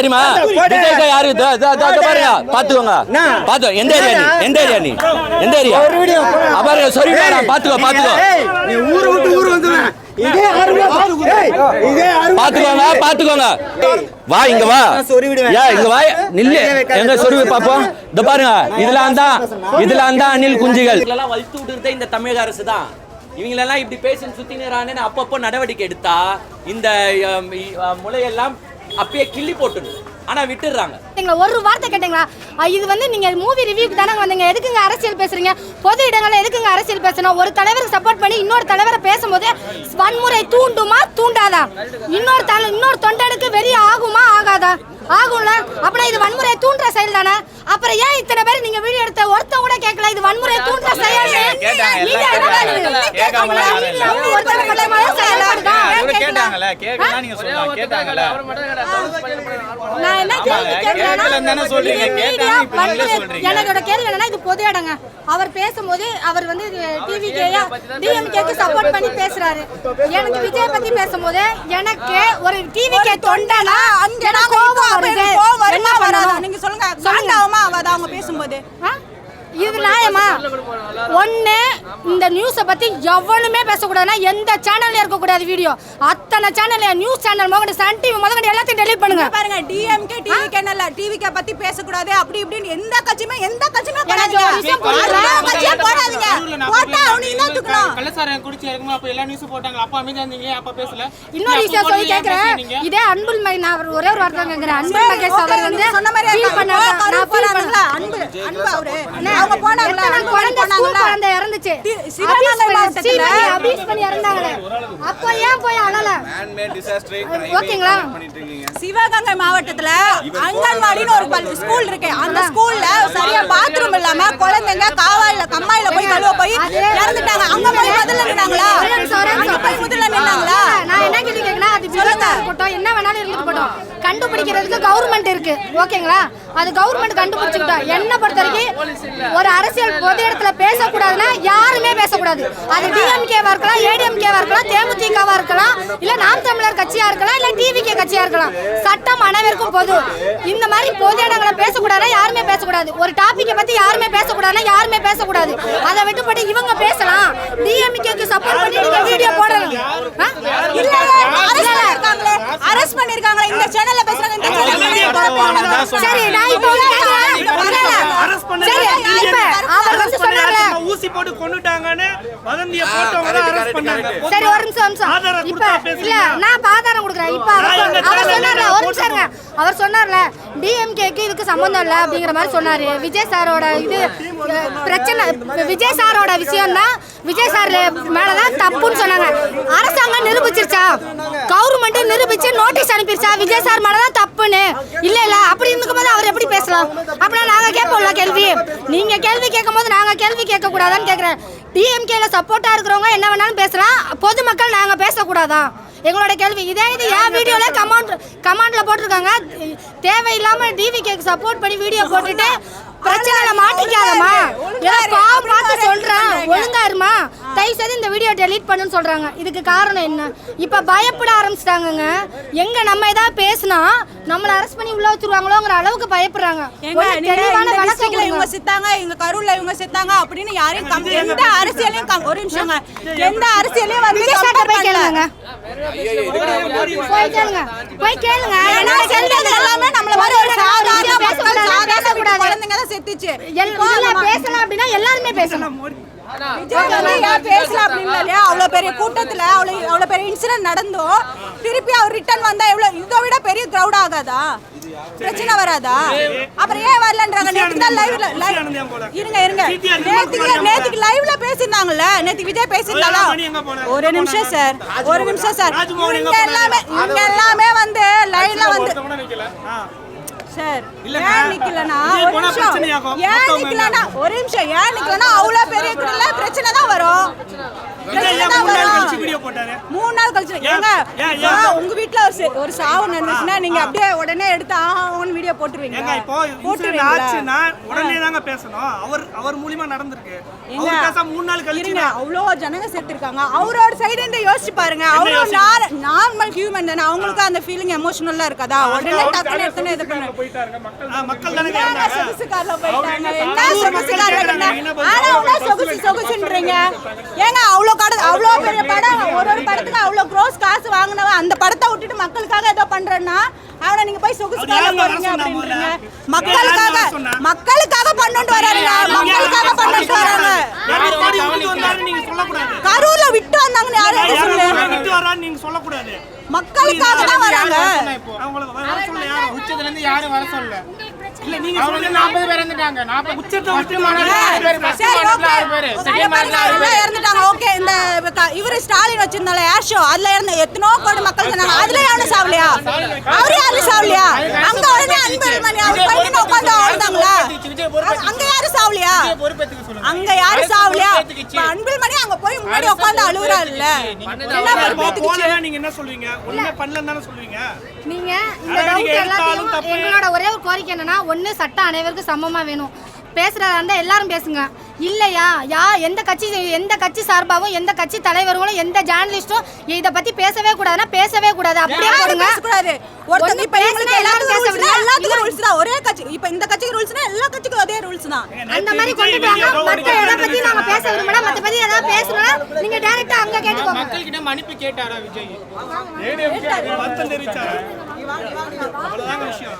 தெரியுமா? விஜய்க்கு யாரு? பாருங்க. பாத்துக்கோங்க பாத்து எந்த ஏரியா நீ? எந்த ஏரியா நீ? எந்த ஏரியா? பாருங்க சொல்லி பாத்துக்கோ பாத்துக்கோ நீ ஊரு விட்டு ஊர் வந்துடுவேன் இதே ஆறுல இதே ஆறு பாத்துக்கோங்க பாத்துக்கோங்க வா இங்க வா. ஏ இங்க வா நில்லு. எங்க சொருவி பாப்போம் இந்த பாருங்க. இதெல்லாம் தான் இதெல்லாம் தான் அணில் குஞ்சுகள். இதெல்லாம் வளர்த்து விட்டுறதே இந்த தமிழக அரசு தான். இவங்களெல்லாம் இப்படி பேசி சுத்தினரானு அப்பப்போ நடவடிக்கை எடுத்தா இந்த முளையெல்லாம் அப்பயே கிள்ளி போட்டுரு ஆனா விட்டுடுறாங்க. எங்களை ஒரு வார்த்தை கேட்டீங்களா? இது வந்து நீங்க மூவி ரிவ்யூக்கு தானே வந்தீங்க. எதுக்குங்க அரசியல் பேசுறீங்க? பொது இடங்கள்ல எதுக்குங்க அரசியல் பேசணும்? ஒரு தலைவருக்கு சப்போர்ட் பண்ணி இன்னொரு தலைவரை பேசும்போது வன்முறை தூண்டுமா தூண்டாதா? இன்னொரு தலை இன்னொரு தொண்டனுக்கு வெறி ஆகுமா ஆகாதா? ஆகும்ல. அப்படின்னா இது வன்முறை தூண்டுற செயல் தானே? அப்புறம் ஏன் இத்தனை பேர் நீங்க வீடியோ எடுத்த ஒருத்த கூட கேட்கல? இது வன்முறை தூண்டுற செயல் நீங்க என்ன கேளுங்க? கேட்காமல நீங்க அவங்க ஒருத்தர் மட்டுமா செயல்படுதா? இவரு கேட்டாங்கல்ல கேட்கலாம் நீங்க சொல்லலாம் கேட்டாங்கல்ல. நான் என்ன கேள்வி கேட்கிறேன்னா, சொல்றீங்க. கேட்டாங்க, இப்ப. எனக்கோட கேள்வி என்னன்னா இது பொது இடங்க. அவர் பேசும்போது அவர் வந்து டிவிக்கேயா டிஎம்கேக்கு சப்போர்ட் பண்ணி பேசுறாரு. எனக்கு விஜய் பத்தி பேசும்போது எனக்கு ஒரு டிவிகே தொண்டனா அங்க கோபம் வருது. என்ன வராதா? நீங்க சொல்லுங்க. சொல்லுங்க. ஆகாதா அவங்க பேசும்போது? இது நியாயமா ஒண்ணு இந்த நியூஸை பத்தி எவனுமே பேசக்கூடாதுன்னா எந்த சேனல்ல இருக்கக்கூடாது வீடியோ அத்தனை சேனல் நியூஸ் சேனல் முதல்ல சன் டிவி முதல்ல எல்லாத்தையும் டெலிட் பண்ணுங்க. பாருங்க டிஎம்கே டிவிகே நல்ல டிவிகே பத்தி பேசக்கூடாது அப்படி இப்படின்னு எந்த கட்சியுமே எந்த கட்சியுமே போடாதீங்க. போட்டா அவனு என்ன தூக்கணும் கள்ளசாரம் குடிச்சு இருக்கும்போது அப்ப எல்லா நியூஸ் போட்டாங்க அப்பா அமைதியா இருந்தீங்களே அப்பா பேசல. இன்னொரு விஷயம் சொல்லி கேக்குறேன். இதே அன்புல் மை நான் அவர் ஒரே ஒரு வார்த்தை கேக்குறேன் அன்புல் மகேஷ் அவர் வந்து சொன்ன மாதிரி பண்ணாங்க நான் பண்ணல அன்பு அன்பு அவரு. அவங்க போனாங்களா? குழந்தை ஸ்கூல் குழந்தை இறந்துச்சு. அபியூஸ் பண்ணி இறந்தாங்களே அப்போ ஏன் போய் அழல? ஓகேங்களா? சிவகங்கை மாவட்டத்துல அங்கன்வாடின்னு ஒரு பள்ளி ஸ்கூல் இருக்கு. அந்த ஸ்கூல்ல சரியா பாத்ரூம் இல்லாம குழந்தைங்க காவாயில கம்மாயில போய் கழுவ போய் இறந்துட்டாங்க. அங்க போய் நிமிஷம், ஒரே அங்க. போய் முதல்ல நின்னாங்களா நான் என்ன கேள்வி கேட்கணும் அது விபத்தா இருக்கட்டும் என்ன வேணாலும் இருந்துட்டு போட்டோம். கண்டுபிடிக்கிறதுக்கு கவர்மெண்ட் இருக்கு. ஓகேங்களா? அது கவர்மெண்ட் கண்டுபிடிச்சுக்கிட்டோம். என்ன பொறுத்த வரைக்கும் ஒரு அரசியல் பொது இடத்துல பேசக்கூடாதுன்னா யாருமே பேசக்கூடாது. அது டிஎம்கேவா இருக்கலாம் ஏடிஎம்கேவா இருக்கலாம் தேமுதிகவா இருக்கலாம் இல்ல நாம் தமிழர் கட்சியா இருக்கலாம் இல்ல டிவிகே கட்சியா இருக்கலாம். சட்டம் அனைவருக்கும் பொது. இந்த மாதிரி பொது இடங்களை பேசக்கூடாதுன்னா யாருமே பேசக்கூடாது. ஒரு டாபிக்கை பத்தி யாருமே பேசக்கூடாதுன்னா யாருமே பேசக்கூடாது. அதை விட்டுப்பட்டு இவங்க பேசலாம். டிஎம்கேக்கு சப்போர்ட் பண்ணி நீங்க வீடியோ போடலாம் ஆ? இல்ல அரெஸ்ட் பண்ணிருக்காங்களே அரெஸ்ட் பண்ணிருக்காங்களே இந்த சேனல்ல பேசுறாங்க இந்த சேனல்ல சரி நான் இப்போ கேக்குறேன். சரி இப்ப அவர் வந்து சொன்னார்ல ஊசி போட்டு கொண்டுட்டாங்கன்னு வதந்திய போட்டவங்க தான் அரெஸ்ட் பண்ணாங்க. சரி ஒரு நிமிஷம் ஒரு நிமிஷம். ஆதாரம் இப்ப கொடுத்தா பேசுங்க. இல்ல நான் ஆதாரம் கொடுக்குறேன். இப்ப அவர் சொன்னார்ல ஒரு நிமிஷம் இருங்க. அவர் சொன்னார்ல டிஎம்கேக்கு இதுக்கு சம்பந்தம் இல்ல அப்படிங்கிற மாதிரி சொன்னாரு. விஜய் சாரோட இது பிரச்சனை விஜய் சாரோட விஷயம் தான் விஜய் சார் மேலதான் தப்புன்னு சொன்னாங்க. அரசாங்கம் நிரூபிச்சிருச்சா? கவர்மெண்ட் நிரூபிச்சு நோட்டீஸ் அனுப்பிருச்சா? விஜய் சார் மேலதான் தப்புன்னு. இல்ல இல்ல அப்படி இருக்கும்போது அவர் எப்படி பேசலாம்? அப்படின்னா நாங்க கேட்போம்ல கேள்வி. நீங்க கேள்வி கேட்கும் போது நாங்க கேள்வி கேட்க கூடாதான்னு கேக்குறேன். டிஎம்கேல சப்போர்ட்டா இருக்கிறவங்க என்ன வேணாலும் பேசலாம் பொதுமக்கள் நாங்க பேசக்கூடாதா? எங்களோட கேள்வி. இதே இது என் வீடியோல கமெண்ட் கமெண்ட்ல போட்டிருக்காங்க. தேவையில்லாம டிவிகேக்கு சப்போர்ட் பண்ணி வீடியோ போட்டுட்டு பிரச்சனைல மாட்டிக்காதம்மா. ஏதோ பாவம் பார்த்து சொல்றேன். ஒழுங்கா இருமா தயவு செய்து இந்த வீடியோ டெலீட் பண்ணுன்னு சொல்றாங்க. இதுக்கு காரணம் என்ன? இப்ப பயப்பட ஆரம்பிச்சிட்டாங்கங்க. எங்க நம்ம ஏதாவது பேசினா நம்மள அரெஸ்ட் பண்ணி உள்ள வச்சிருவாங்களோங்கிற அளவுக்கு பயப்படுறாங்க. தெளிவான இவங்க. செத்தாங்க இவங்க கரூர்ல இவங்க செத்தாங்க அப்படின்னு யாரையும் எந்த அரசியலையும் ஒரு நிமிஷங்க எந்த அரசியலையும் வந்து போய். கேளுங்க. போய் கேளுங்க. போய் கேளுங்க. எல்லாமே நம்மள மாதிரி ஒரு சாதாரண வீட்டு குழந்தைங்க செத்துச்சு. எல்- இதுல பேசலாம் அப்படின்னா எல்லாருமே பேசலாம். இல்லையா? அவ்வளவு பெரிய கூட்டத்துல அவ்வளவு அவ்வளவு பெரிய இன்சிடென்ட் நடந்தும் திருப்பி அவர் ரிட்டர்ன் வந்தா எவ்வளவு இதை விட பெரிய கிரௌட் ஆகாதா? பிரச்சனை வராதா? அப்புறம் ஏன் வரலன்றாங்க? நேத்துக்கு தான் லைவ்ல இருங்க இருங்க. நேத்துக்கு நேத்துக்கு லைவ்ல பேசியிருந்தாங்கல்ல? நேத்துக்கு விஜய் பேசியிருந்தாலா? ஒரு நிமிஷம் சார். ஒரு நிமிஷம் சார். இவங்க எல்லாமே இவங்க எல்லாமே வந்து லைவ்ல வந்து சார். ஏன் நிக்கலனா ஒரு நிமிஷம். ஏன் நிக்கலனா ஒரு நிமிஷம். ஏன் நிக்கலனா அவ்வளவு பெரிய பிரச்சனை தான் வரும். மூணு நாள் கழிச்சு ஏங்க உங்க வீட்ல ஒரு சாவு நடந்துச்சுன்னா நீங்க அப்படியே உடனே எடுத்து ஆஹான்னு வீடியோ போட்டுருவீங்க ஆச்சுன்னா உடனே தாங்க பேசணும். அவர் அவர் மூலியமா நடந்திருக்கு. மூணு நாள் கழிச்சு இருங்க அவ்வளோ ஜனங்க செத்துருக்காங்க அவரோட சைடு இருந்து யோசிச்சு பாருங்க. அவரும் நார்மல் ஹியூமன் தானே. அவங்களுக்கு அந்த ஃபீலிங் எமோஷனலா இருக்காதா? உடனே டக்குனு எடுத்துன்னு இது பண்ண மக்கள் தானே என்னங்க கேட்டாங்க. சொகுசு கார்ல போயிட்டாங்க. என்ன சொகுசு கார்ல என்ன ஆனா சொகுசு சொகுசுன்றீங்க. ஏங்க அவ்வளோ அவ்வளோ பெரிய படம். ஒரு ஒரு படத்துக்கு அவ்வளோ க்ரோஸ் காசு வாங்கினவன் அந்த படத்தை விட்டுட்டு மக்களுக்காக ஏதோ பண்றேன்னா அவனை நீங்க போய் சொகுசு போறீங்க அப்படின்றீங்க? மக்களுக்காக? மக்களுக்காக பண்ணிட்டு வராருங்க மக்களுக்காக பண்ணிட்டு வராங்க. கரூர்ல விட்டு வந்தாங்கன்னு யாரும் சொல்லு கோடி விட்டு வரான்னு நீங்க சொல்லக்கூடாது. மக்களுக்காக தான் வராங்க. அவங்களுக்கு வர சொல்ல யாரும் உச்சத்துல இருந்து யாரும் வர சொல்லல. இல்ல நீங்க சொல்லுங்க. நாற்பது பேர் இருந்துட்டாங்க நாற்பது உச்சத்தை விட்டு எல்லாம் இறந்துட்டாங்க. ஓகே இந்த இவரு ஸ்டாலின் வச்சிருந்தால ஏர் ஷோ அதுல இருந்து எத்தனோ கோடி மக்கள் சொன்னாங்க அதுல யாரும் சாவலையா? அவரு யாரும் சாவலையா? அங்க உடனே அன்புமணி அவர் பையன் உட்காந்து ஆடுதாங்களா? அங்க யாரும் சாவலையா? அங்க யாரும் சாவலையா? அன்புமணி அங்க போய் முன்னாடி உட்காந்து அழுகுறாருல்ல நீங்க என்ன சொல்லுவீங்க ஒண்ணுமே பண்ணலன்னு தானே சொல்லுவீங்க நீங்க இந்த டவுட் எல்லாத்தையும். எங்களோட ஒரு கோரிக்கை என்னன்னா ஒண்ணு சட்டம் அனைவருக்கும் சமமா வேணும். பேசுறதா இருந்தா எல்லாரும் பேசுங்க. இல்லையா? யா எந்த கட்சி எந்த கட்சி சார்பாகவும் எந்த கட்சி தலைவர்களும் எந்த ஜேர்னலிஸ்டும் இத பத்தி பேசவே கூடாதுன்னா பேசவே கூடாது. அப்படியே பேசக்கூடாது. ஒருத்தங்க இப்ப எல்லாரும் எல்லாத்துக்கும் பேச ரூல்ஸ்னா விடுங்க. எல்லாத்துக்கும் ரூல்ஸ் தான் ஒரே கட்சி. இப்ப இந்த கட்சிக்கு ரூல்ஸ்னா எல்லா கட்சிக்கும் அதே ரூல்ஸ் தான் அந்த மாதிரி கொண்டு வாங்க. மத்த எதை பத்தி நாங்க பேச விரும்பினா மத்த பத்தி ஏதாவது பேசணும்னா நீங்க டைரக்டா அங்க கேட்டுக்கோங்க. மக்கள் கிட்ட மன்னிப்பு கேட்டாரா விஜய்? வருத்தம் தெரிவிச்சாரு அவ்வளவுதாங்க விஷயம்.